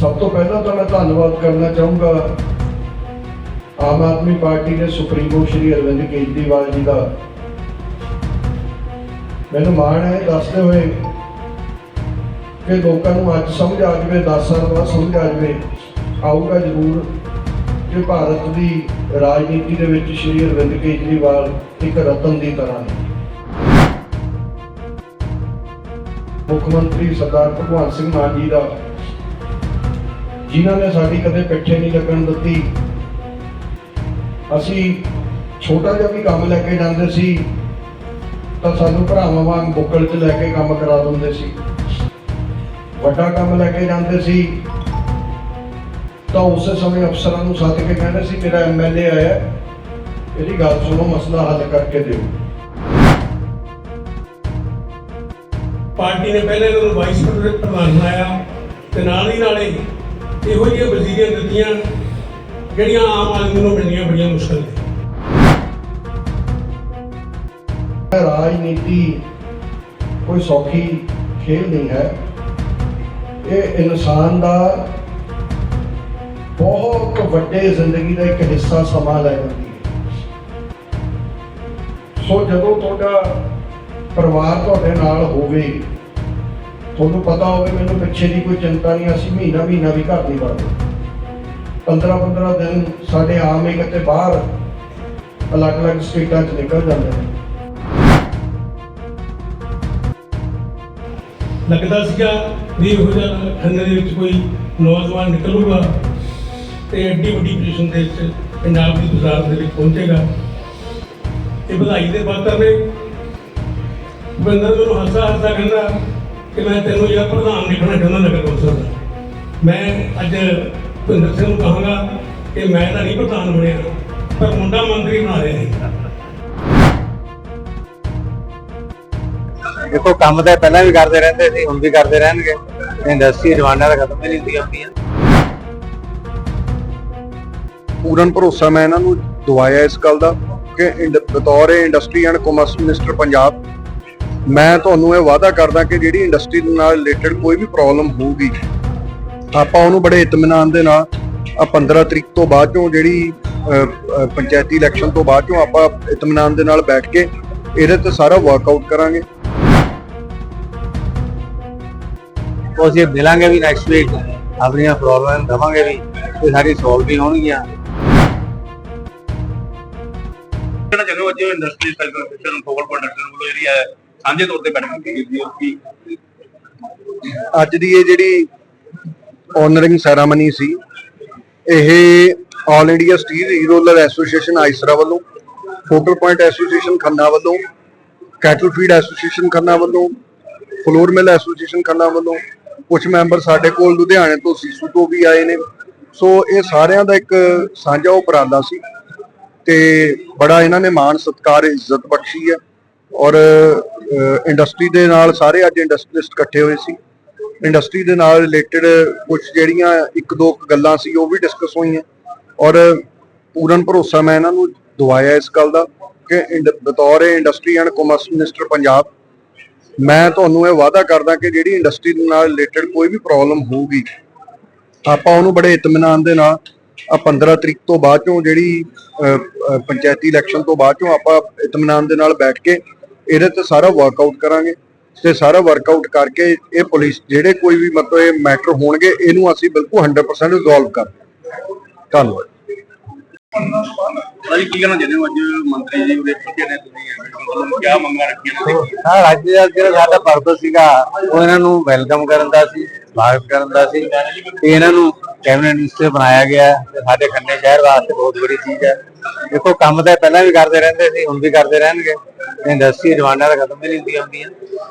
ਸਭ ਤੋਂ ਪਹਿਲਾਂ ਤਾਂ ਮੈਂ ਧੰਨਵਾਦ ਕਰਨਾ ਚਾਹੂੰਗਾ ਆਮ ਆਦਮੀ ਪਾਰਟੀ ਦੇ ਸੁਪਰੀਮੋ ਸ਼੍ਰੀ ਅਰਵਿੰਦ ਕੇਜਰੀਵਾਲ ਜੀ ਦਾ। ਮੈਨੂੰ ਮਾਣ ਹੈ, ਦੱਸਦੇ ਹੋਏ ਕਿ ਲੋਕਾਂ ਨੂੰ ਅੱਜ ਸਮਝ ਆ ਜਾਵੇ 10 ਸਾਲ ਬਾਅਦ ਸਮਝ ਆ ਜਾਵੇ, ਆਊਗਾ ਜ਼ਰੂਰ ਕਿ ਭਾਰਤ ਦੀ ਰਾਜਨੀਤੀ ਦੇ ਵਿੱਚ ਸ਼੍ਰੀ ਅਰਵਿੰਦ ਕੇਜਰੀਵਾਲ ਇੱਕ ਰਤਨ ਦੀ ਤਰ੍ਹਾਂ ਹੈ ਮੁੱਖ ਮੰਤਰੀ ਸਰਦਾਰ ਭਗਵੰਤ ਸਿੰਘ ਮਾਨ ਜੀ ਦਾ ਜਿਨ੍ਹਾਂ ਨੇ ਸਾਡੀ ਕਦੇ ਪਿੱਛੇ ਨਹੀਂ ਲੱਗਣ ਦਿੱਤੀ। ਅਸੀਂ ਛੋਟਾ ਜਿਹਾ ਵੀ ਕੰਮ ਲੈ ਕੇ ਜਾਂਦੇ ਸੀ, ਤਾਂ ਸਾਨੂੰ ਭਰਾਵਾਂ ਵਾਂਗ ਬੁੱਕਲ 'ਚ ਲੈ ਕੇ ਕੰਮ ਕਰਾ ਦਿੰਦੇ ਸੀ। ਵੱਡਾ ਕੰਮ ਲੈ ਕੇ ਜਾਂਦੇ ਸੀ, ਤਾਂ ਉਸੇ ਸਮੇਂ ਅਫਸਰਾਂ ਨੂੰ ਸੱਦ ਕੇ ਕਹਿੰਦੇ ਸੀ, ਮੇਰਾ ਐਮਐਲਏ ਆਇਆ, ਇਹਦੀ ਗੱਲ ਸੁਣੋ, ਮਸਲਾ ਹੱਲ ਕਰਕੇ ਦਿਓ। ਪਾਰਟੀ ਨੇ ਪਹਿਲੇ ਇਹਨਾਂ ਨੂੰ ਵਾਈਸ ਪ੍ਰਧਾਨ ਬਣਾਇਆ, ਤੇ ਨਾਲ ਹੀ ਨਾਲੇ ਇਹੋ ਜਿਹੀਆਂ ਵਜ਼ੀਰੀਆਂ ਦਿੱਤੀਆਂ, ਜਿਹੜੀਆਂ ਆਮ ਆਦਮੀ ਨੂੰ ਮਿਲਣੀਆਂ ਬੜੀਆਂ ਮੁਸ਼ਕਲ ਨੇ। ਰਾਜਨੀਤੀ ਕੋਈ ਸੌਖੀ ਖੇਲ ਨਹੀਂ ਹੈ। ਇਹ ਇਨਸਾਨ ਦਾ ਬਹੁਤ ਵੱਡੇ ਜ਼ਿੰਦਗੀ ਦਾ ਇੱਕ ਹਿੱਸਾ ਸਮਾਂ ਲੈ ਜਾਂਦੀ ਹੈ। ਸੋ ਜਦੋਂ ਤੁਹਾਡਾ ਪਰਿਵਾਰ ਤੁਹਾਡੇ ਨਾਲ ਹੋਵੇ ਤੁਹਾਨੂੰ ਪਤਾ ਹੋਵੇ, ਮੈਨੂੰ ਪਿੱਛੇ ਦੀ ਕੋਈ ਚਿੰਤਾ ਨਹੀਂ, ਅਸੀਂ ਮਹੀਨਾ ਮਹੀਨਾ ਵੀ ਘਰ ਨਹੀਂ ਵੜਦੇ। 15 15 ਦਿਨ ਸਾਡੇ ਆਮ ਹੀ ਕਿਤੇ ਬਾਹਰ ਅਲੱਗ-ਅਲੱਗ ਸਟੇਟਾਂ 'ਚ ਨਿਕਲ ਜਾਂਦੇ ਨੇ। ਲੱਗਦਾ ਸੀਗਾ ਵੀ ਇਹੋ ਜਿਹਾ ਖੰਨੇ ਦੇ ਵਿੱਚ ਕੋਈ ਨੌਜਵਾਨ ਨਿਕਲੂਗਾ ਤੇ ਐਡੀ ਵੱਡੀ ਪੋਜੀਸ਼ਨ ਦੇ ਵਿੱਚ ਪੰਜਾਬ ਦੀ ਵਜ਼ਾਰਤ ਦੇ ਵਿੱਚ ਪਹੁੰਚੇਗਾ। ਇਹ ਵਧਾਈ ਦੇ ਪਾਤਰ ਨੇ। ਬੰਦਰ ਨੂੰ ਹੱਸਾ ਹੱਸਾ ਕਹਿੰਦਾ ਕਿ ਮੈਂ ਤੈਨੂੰ ਯਾਰ ਪ੍ਰਧਾਨ ਨਹੀਂ ਬਣਾਉਣਾ ਚਾਹੁੰਦਾ ਨਗਰ ਕੌਂਸਲ ਦਾ। ਮੈਂ ਅੱਜ ਭਿੰਦਰ ਸਿੰਘ ਨੂੰ ਕਹਾਂਗਾ ਕਿ ਮੈਂ ਤਾਂ ਨਹੀਂ ਪ੍ਰਧਾਨ ਬਣਿਆ ਪਰ ਮੁੰਡਾ ਮੰਤਰੀ ਬਣਾ ਰਹੇ ਦੇਖੋ ਕੰਮ ਤਾਂ ਪਹਿਲਾਂ ਵੀ ਕਰਦੇ ਰਹਿੰਦੇ ਸੀ ਹੁਣ ਵੀ ਕਰਦੇ ਰਹਿਣਗੇ। ਇੰਡਸਟਰੀ ਜਵਾਨਾਂ ਦਾ ਖਤਮ ਹੀ ਨਹੀਂ ਹੁੰਦੀ ਹੁੰਦੀਆਂ ਪੂਰਨ ਭਰੋਸਾ ਮੈਂ ਇਹਨਾਂ ਨੂੰ ਦਵਾਇਆ ਇਸ ਗੱਲ ਦਾ ਕਿ ਬਤੌਰ industry and commerce minister Punjab ਮੈਂ ਤੁਹਾਨੂੰ ਇਹ ਵਾਅਦਾ ਕਰਦਾ ਕਿ ਜਿਹੜੀ ਇੰਡਸਟਰੀ ਨਾਲ ਰਿਲੇਟਡ ਕੋਈ ਵੀ ਪ੍ਰੋਬਲਮ ਹੋਊਗੀ ਆਪਾਂ ਉਹਨੂੰ ਬੜੇ ਇਤਮਾਨਾਨ ਦੇ ਨਾਲ ਆ 15 ਤਰੀਕ ਤੋਂ ਬਾਅਦ ਚੋਂ ਜਿਹੜੀ ਪੰਚਾਇਤੀ ਇਲੈਕਸ਼ਨ ਤੋਂ ਬਾਅਦ ਚੋਂ ਆਪਾਂ ਇਤਮਾਨਾਨ ਦੇ ਨਾਲ ਬੈਠ ਕੇ ਇਹਦੇ ਤੇ ਸਾਰਾ ਵਰਕਆਊਟ ਕਰਾਂਗੇ। ਉਹ ਅਸੀਂ ਮਿਲਾਂਗੇ ਵੀ ਨੈਕਸਟ ਵੀਕ ਆਪਣੀਆਂ ਪ੍ਰੋਬਲਮ ਦਵਾਂਗੇ ਵੀ ਤੇ ਸਾਰੀ ਸੋਲਵ ਵੀ ਹੋਣਗੀਆਂ। ਕਹਿਣਾ ਚਾਹੁੰਦੇ ਹੋ ਅੱਜ ਇੰਡਸਟਰੀ ਸੈਕਟਰ ਫੋਕਲ ਪ੍ਰੋਡਕਸ਼ਨ ਵੱਲੋਂ ਜਿਹੜੀ ਹੈ ਸਾਂਝੇ ਤੌਰ ਤੇ ਬੈਠਕ ਅੱਜ ਦੀ ਇਹ ਜਿਹੜੀ ਆਨਰਿੰਗ ਸੈਰਾਮਨੀ ਸੀ, ਇਹ all India steel roller association AISRA ਵੱਲੋਂ ਫੋਕਲ ਪੁਆਇੰਟ ਐਸੋਸੀਏਸ਼ਨ ਖੰਨਾ ਵੱਲੋਂ ਕੈਟਲ ਫੀਡ ਐਸੋਸੀਏਸ਼ਨ ਖੰਨਾ ਵੱਲੋਂ ਫਲੋਰ ਮਿਲ ਐਸੋਸੀਏਸ਼ਨ ਖੰਨਾ ਵੱਲੋਂ ਕੁਝ ਮੈਂਬਰ ਸਾਡੇ ਕੋਲ ਲੁਧਿਆਣੇ ਤੋਂ ਸੀਸੂ ਤੋਂ ਵੀ ਆਏ ਨੇ। ਸੋ ਇਹ ਸਾਰਿਆਂ ਦਾ ਇੱਕ ਸਾਂਝਾ ਉਪਰਾਲਾ ਸੀ ਤੇ ਬੜਾ ਇਹਨਾਂ ਨੇ ਮਾਣ ਸਤਿਕਾਰ, ਇੱਜ਼ਤ ਬਖਸ਼ੀ ਹੈ। ਔਰ ਇੰਡਸਟਰੀ ਦੇ ਨਾਲ ਸਾਰੇ ਅੱਜ ਇੰਡਸਟਰੀਸਟ ਇਕੱਠੇ ਹੋਏ ਸੀ। ਇੰਡਸਟਰੀ ਦੇ ਨਾਲ ਰਿਲੇਟਡ ਕੁਝ ਜਿਹੜੀਆਂ ਇੱਕ ਦੋ ਗੱਲਾਂ ਸੀ, ਉਹ ਵੀ ਡਿਸਕਸ ਹੋਈਆਂ। ਔਰ, ਪੂਰਨ ਭਰੋਸਾ ਮੈਂ ਇਹਨਾਂ ਨੂੰ ਦਵਾਇਆ ਇਸ ਗੱਲ ਦਾ ਕਿ ਇੰਡ- ਬਤੌਰ industry and commerce minister Punjab, ਮੈਂ ਤੁਹਾਨੂੰ ਇਹ ਵਾਅਦਾ ਕਰਦਾ ਕਿ ਜਿਹੜੀ ਇੰਡਸਟਰੀ ਦੇ ਨਾਲ ਰਿਲੇਟਡ ਕੋਈ ਵੀ ਪ੍ਰੋਬਲਮ ਹੋਊਗੀ, ਆਪਾਂ ਉਹਨੂੰ ਬੜੇ ਇਤਮਾਨਾਨ ਦੇ ਨਾਲ ਆ 15 ਤਰੀਕ ਤੋਂ ਬਾਅਦ ਚੋਂ ਜਿਹੜੀ ਪੰਚਾਇਤੀ ਇਲੈਕਸ਼ਨ ਤੋਂ ਬਾਅਦ ਚੋਂ ਆਪਾਂ ਇਤਮਾਨਾਨ ਦੇ ਨਾਲ ਬੈਠ ਕੇ ਇਹਦੇ ਤੇ ਸਾਰਾ ਵਰਕਆਊਟ ਕਰਾਂਗੇ ਤੇ ਸਾਰਾ ਵਰਕਆਊਟ ਕਰਕੇ ਇਹ ਪੁਲਿਸ ਜਿਹੜੇ ਕੋਈ ਵੀ ਮਤਲਬ ਇਹ ਮੈਟਰ ਹੋਣਗੇ ਇਹਨੂੰ ਅਸੀਂ ਬਿਲਕੁਲ 100% ਰਿਜ਼ੋਲਵ ਕਰ ਧੰਨਵਾਦ। ਭਾਜੀ ਕੀ ਕਹਿਣਾ ਚਾਹੁੰਦੇ ਹੋ? ਅੱਜ ਮੰਤਰੀ ਜੀ ਉਰੇ ਪਹੁੰਚੇ ਨੇ ਤੁਸੀਂ ਵੱਲੋਂ ਕੀ ਮੰਗਾਂ ਰੱਖੀਆਂ ਨੇ ਤੇ ਹਾਂ ਅੱਜ ਦਾ ਜਿਹੜਾ ਸਾਡਾ ਪਰਪਸ ਸੀਗਾ ਉਹ ਇਹਨਾਂ ਨੂੰ ਵੈਲਕਮ ਕਰਨ ਦਾ ਸੀ ਸਵਾਗਤ ਕਰਨ ਦਾ ਸੀ। ਤੇ ਇਹਨਾਂ ਨੂੰ ਕੈਬਨਿਟ ਮਿਨਿਸਟਰ ਬਣਾਇਆ ਗਿਆ ਤੇ ਸਾਡੇ ਖੰਨੇ ਸ਼ਹਿਰ ਵਾਸਤੇ ਬਹੁਤ ਬੜੀ ਚੀਜ਼ ਹੈ। ਦੇਖੋ ਕੰਮ ਤਾਂ ਪਹਿਲਾਂ ਵੀ ਕਰਦੇ ਰਹਿੰਦੇ ਸੀ ਹੁਣ ਵੀ ਕਰਦੇ ਰਹਿਣਗੇ। ਇੰਡਸਟਰੀ ਜਵਾਨਾਂ ਦਾ ਖਤਮ ਹੀ ਨਹੀਂ ਹੁੰਦੀਆਂ ਹੁੰਦੀਆਂ।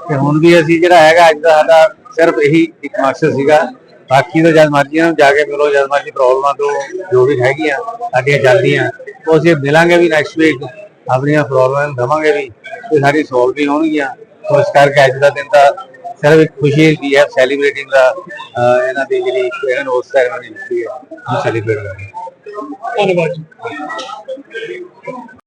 ਤੇ ਹੁਣ ਵੀ ਅਸੀਂ ਜਿਹੜਾ ਹੈਗਾ, ਅੱਜ ਦਾ ਸਾਡਾ ਸਿਰਫ ਇਹੀ ਇੱਕ ਮਕਸਦ ਸੀਗਾ। ਬਾਕੀ ਤਾਂ ਜਦ ਮਰਜ਼ੀ ਨੂੰ ਜਾ ਕੇ ਮਿਲੋ, ਜਦ ਮਰਜ਼ੀ ਪ੍ਰੋਬਲਮਾਂ ਤੋਂ ਜੋ ਵੀ ਹੈਗੀਆਂ, ਸਾਡੀਆਂ ਚੱਲਦੀਆਂ ਉਹ ਅਸੀਂ ਮਿਲਾਂਗੇ ਵੀ ਨੈਕਸਟ ਵੀਕ ਆਪਣੀਆਂ ਪ੍ਰੋਬਲਮ ਦਵਾਂਗੇ ਵੀ ਤੇ ਸਾਰੀ ਸੋਲਵ ਵੀ ਹੋਣਗੀਆਂ। ਸੋ ਕਰਕੇ ਅੱਜ ਦਾ ਦਿਨ ਤਾਂ ਸਿਰਫ ਇੱਕ ਖੁਸ਼ੀ ਦੀ ਹੈ ਸੈਲੀਬ੍ਰੇਟਿੰਗ ਦਾ ਇਹਨਾਂ ਦੀ ਜਿਹੜੀ ਇਹਨਾਂ ਨੂੰ ਉਸ ਸੈਰੇਮਨੀ ਦਿੱਤੀ ਹੈ, ਉਹ ਸੈਲੀਬ੍ਰੇਟ ਕਰਦੇ ਧੰਨਵਾਦ